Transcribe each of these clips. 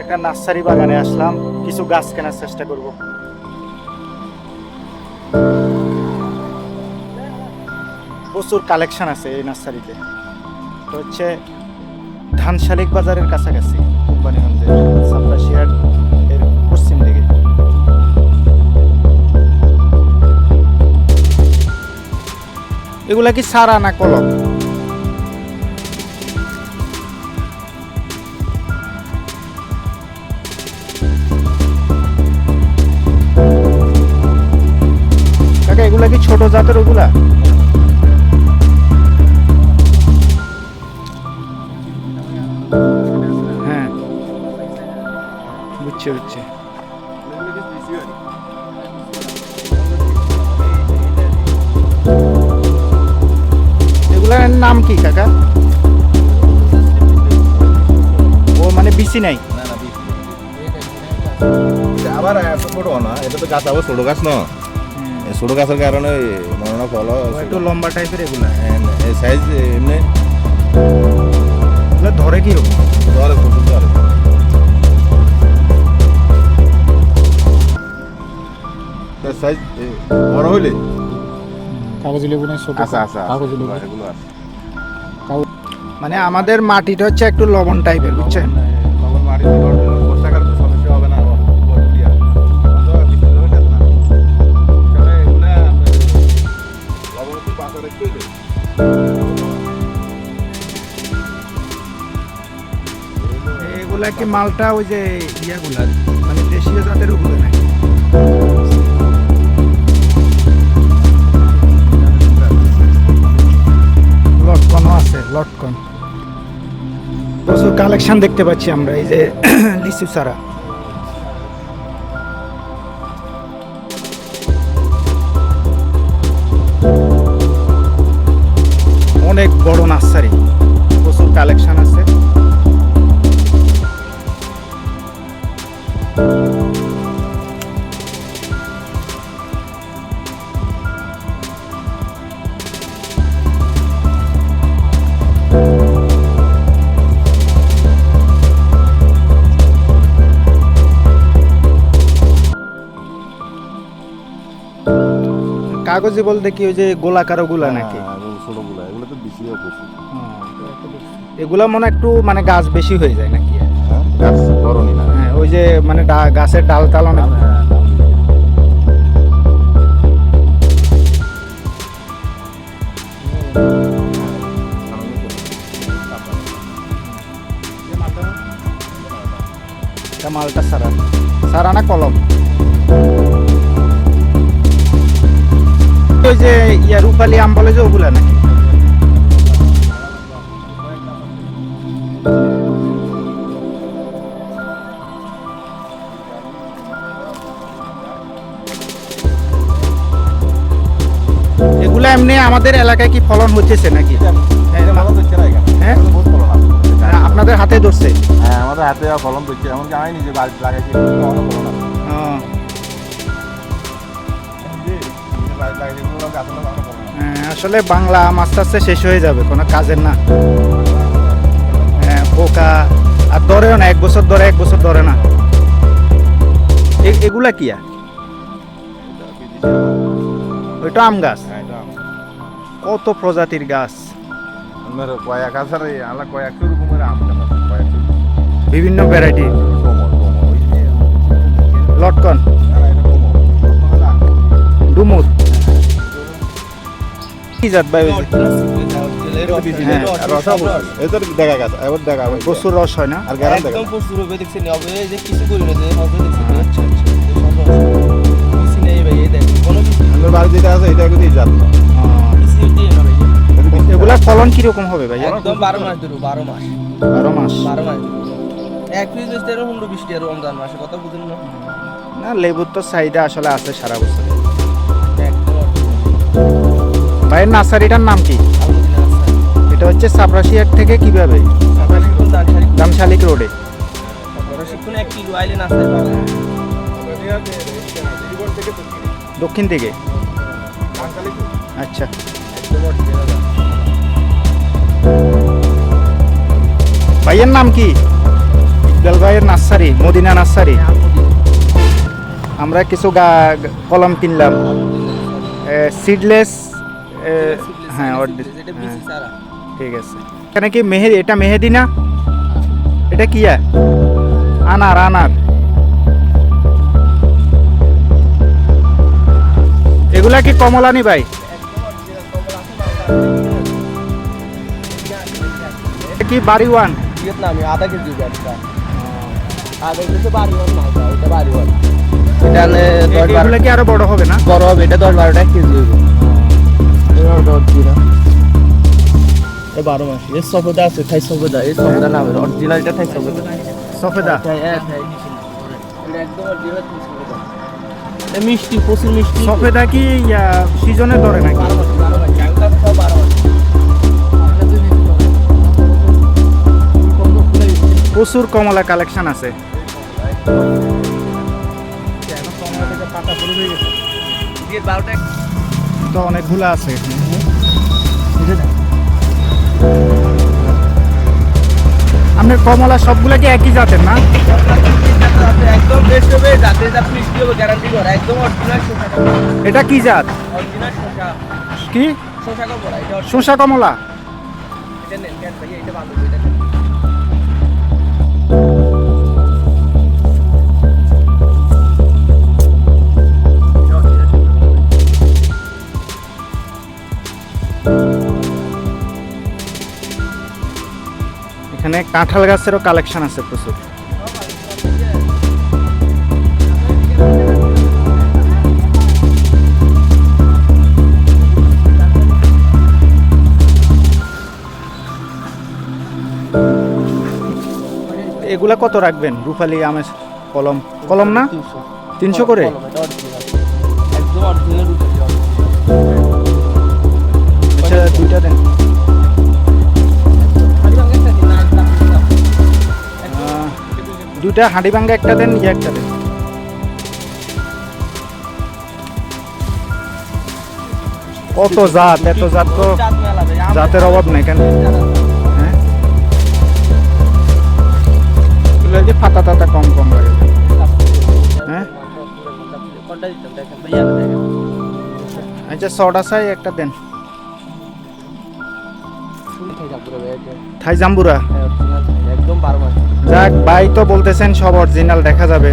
একটা নার্সারি বাগানে আসলাম, কিছু গাছ কেনার চেষ্টা করব। প্রচুর কালেকশন আছে এই নার্সারিতে। তো হচ্ছে ধানশালিক বাজারের কাছাকাছি কোম্পানিগঞ্জের সাপ্রাশিয়ার এর পশ্চিম দিকে। এগুলা কি সারা না কলম? এগুলা কি ছোট জাতের ওগুলা? হ্যাঁ। বুঝছি বুঝছি। এগুলার নাম কি, কাকা? ও মানে বিসি নাই? আবার ছোট না, এটা তো গাছ আবার ছোট গাছ না। ছোট গাছের কারণে মনে না ফল একটু লম্বা টাইপের এগুলা। সাইজ এমনি। ধরে কি ধরে প্রচুর ধরে। সাইজ বড় হইলে? কাগজ লেবু নাই ছোট? আচ্ছা আচ্ছা কাগজ লেবু। এগুলো আছে। মানে আমাদের মাটিটা হচ্ছে একটু লবণ টাইপের বুঝছেন? কি মালটা ওই যে ইয়াগুলা মানে দেশীয় জাতের উপরে নাকি? লটকনও আছে, লটকন। প্রচুর কালেকশন দেখতে পাচ্ছি আমরা, এই যে লিচু চারা। অনেক বড় নার্সারি, প্রচুর কালেকশন আছে। কাগজি বলতে কি ওই যে গোলাকারগুলা নাকি? হ্যাঁ, এগুলো তো বেশি এগুলা মনে একটু মানে গাছ বেশি হয়ে যায় নাকি? হ্যাঁ গাছ বড় না। হ্যাঁ ওই যে মানে গাছের ডাল টাল অনেক। মালটা সারা। সারা না কলম? ওই যে ইয়া রূপালি আম বলে যে ওগুলা নাকি? আমাদের এলাকায় কি ফলন হচ্ছে নাকি? হ্যাঁ? আপনাদের হাতে ধরছে? হ্যাঁ আমাদের হাতে এমনকি আমি নিজে বাড়িতে লাগাইছি। হ্যাঁ, আসলে বাংলা আম আস্তে আস্তে শেষ হয়ে যাবে কোনো কাজের না। হ্যাঁ পোকা আর ধরেও না এক বছর ধরে এক বছর ধরে না। এগুলা কি। ওইটা আম গাছ? হ্যাঁ। কত প্রজাতির গাছ আপনার কয়েক হাজার আলা কয়েকশো রকমের আম গাছ বিভিন্ন ভ্যারাইটি লটকন। ডুমুর কি জাত ভাই হ্যাঁ, না, আর রসা বসে। এটা তো দেখা গেছে এবার দেখা হবে প্রচুর রস হয় না আর গ্যারান একদম প্রচুর হবে দেখছেন হবে যে কিছু করি না যে হবে দেখছেন আচ্ছা আচ্ছা ভাই দেখেন কোনো কিছু আমার বাড়ি যেটা আছে এটা কিন্তু জাত না এগুলা ফলন কীরকম হবে ভাই একদম বারো মাস ধরো বারো মাস। বারো মাস? বারো মাস এক পিস বেচতে এরকম পনেরো বিশ টাকা রমজান মাসে কথা বুঝুন না? না লেবুর তো চাহিদা আসলে আছে সারা বছর। ভাইয়ের নার্সারিটার নাম কি? এটা হচ্ছে সাবরাশিয়ার থেকে কীভাবে? দামশালিক রোডে? দক্ষিণ দিকে। আচ্ছা। ভাইয়ের নাম কি? আফজাল ভাইয়ের নার্সারি মদিনা নার্সারি? আমরা কিছু গা- কলম কিনলাম। সিডলেস হ্যাঁ হ্যাঁ, ঠিক আছে। এখানে কি মেহেদি এটা মেহেদি না? এটা কি আনার আনার। এগুলা কি কমলানি ভাই? কি বাড়ি ওয়ান? ভিয়েতনামি আধা কেজি ব্যাগটা আধা কেজি বাড়ি ওয়ান মালটা এটা বাড়ি ওয়ান। এটা দশ বারো কি আরও বড় হবে না? বড় হবে এটা দশ বারোটা কেজি হবে। এ বারো মাস এর সফেদা আছে থাই সফেদা এই সফেদা সফেদা সফেদা থাই হ্যাঁ থাই এটা থাই। সফেদা এ মিষ্টি প্রচুর মিষ্টি। সফেদা কি সিজনে ধরে নাকি? বারো মাস বারো মাস। প্রচুর কমলা কালেকশন আছে। তো অনেকগুলো আছে। আপনার কমলা সবগুলা কি একই জাতের না? একদম বেস্ট হবে হবে গ্যারান্টি করা একদম অরিজিনাল এটা কি জাত অরিজিনাল। কি এটা শসা কমলা? এটা নেন ভাই এটা ভালো কাঁঠাল গাছেরও কালেকশন আছে প্রচুর। এগুলা কত রাখবেন? রূপালি আমের কলম। কলম না? তিনশো। করে? আচ্ছা দুইটা দেন। দুইটা হাঁড়ি ভাঙ্গা একটা দেন ইয়ে একটা দেন। কত জাত এত জাত তো জাতের অভাব নেই কেন? হ্যাঁ? যে ফাতা টাতা কম কম লাগে। হ্যাঁ? আচ্ছা ছটা চাই একটা দেন। থাই জাম্বুরা। একদম যাক ভাই তো বলতেছেন সব অরিজিনাল দেখা যাবে।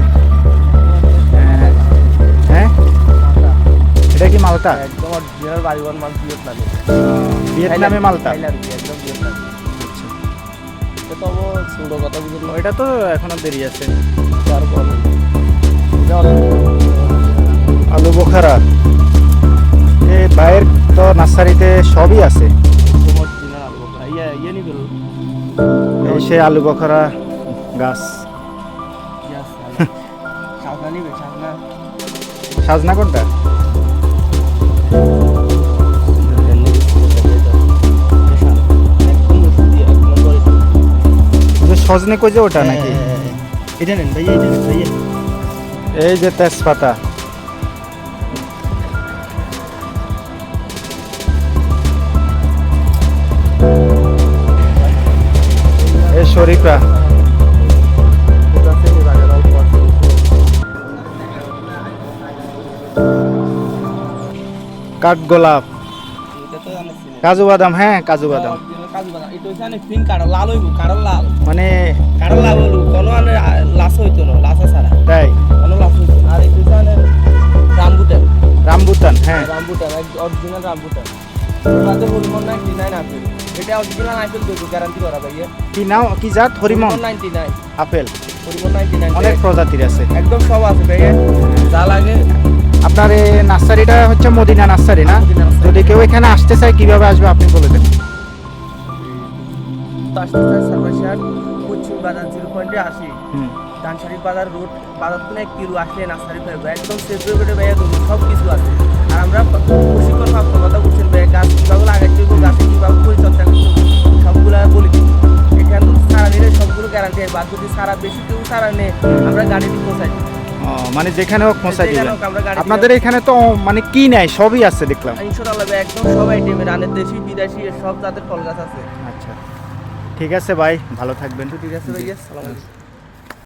হ্যাঁ। হ্যাঁ। এটা কি মালটা? একদম অরিজিনাল বাড়ি ওয়ান মাল ভিয়েতনামি। ভিয়েতনামে মালটা? একদম ভিয়েতনামি আচ্ছা। এটা তো কথা ওইটা তো এখনও দেরি আছে। তারপর আলু বোখারা। এই ভাইয়ের তো নার্সারিতে সবই আছে। এই সে আলু বখরা গাছ। সাজনা কোনটা? সজনে কই যে ওটা নাকি? হ্যাঁ, হ্যাঁ, হ্যাঁ। এটা নেন এই যে তেজপাতা। তাই কোনো লাস হইতো না। আর এটা হচ্ছে মানে। রামবুতান হ্যাঁ রামবুটান, original রামবুটান। এর মধ্যে হরমোন 99 আপেল। এটা original আপেল দেবো, guarantee করা ভাইয়া। কি নাও কি জাত? হরিমন 99, আপেল। হরিমন 99 অনেক প্রজাতির আছে। একদম সব আছে ভাইয়া। যা লাগে। আপনার এই নার্সারিটা হচ্ছে মদিনা নার্সারি না? যদি কেউ এখানে আসতে চায় কীভাবে আসবে আপনি বলে দেন। তাস্তার সার্ভিসার পশ্চিম বাজার জিরো পয়েন্টে আসি হুম। ডানসারি বাজার রোড বাজার থেকে এক কিলো আসলে নার্সারি পাইবো একদম সেফ রোডে ভাইয়া সব কিছু আছে। আর আমরা প্রশিক্ষণ প্রাপ্ত কথা বলছেন ভাইয়া গাছ কীভাবে লাগাইতে হইব গাছে কীভাবে পরিচর্যা করতে সবগুলো বলে। এখানে সারা নিলে সবগুলো গ্যারান্টি বা যদি সারা বেশি কেউ সারা নেই আমরা গাড়িটি পৌঁছাই। মানে যেখানে হোক পৌঁছাই দিবেন। আপনাদের এখানে তো মানে কি নেয় সবই আছে দেখলাম। ইনশাল্লাহ ভাই একদম সব আইটেমের রানের দেশি বিদেশি সব জাতের ফল গাছ আছে। আচ্ছা। ঠিক আছে ভাই ভালো থাকবেন। তো ঠিক আছে ভাইয়া সালাম